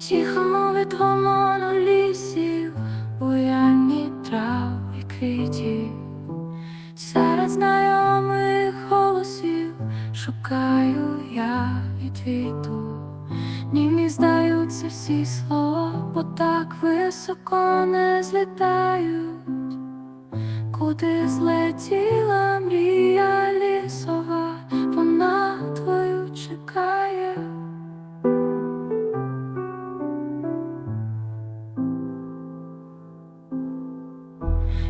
серед гомону лісів, буянні трав і квітів, серед знайомих голосів шукаю я відвіту. Німі здаються всі слова, бо так високо не злітають. Куди злетіла мрія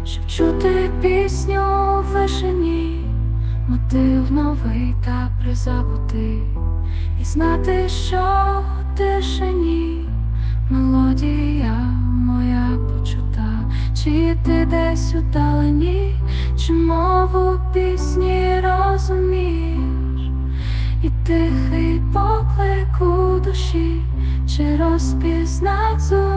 Щоб чути пісню у вишені, мотив новий та призабутий, і знати, що у тишині мелодія моя почута, чи ти десь у далині, чи мову пісні розумієш, і тихий поклик у душі, чи розпізнать.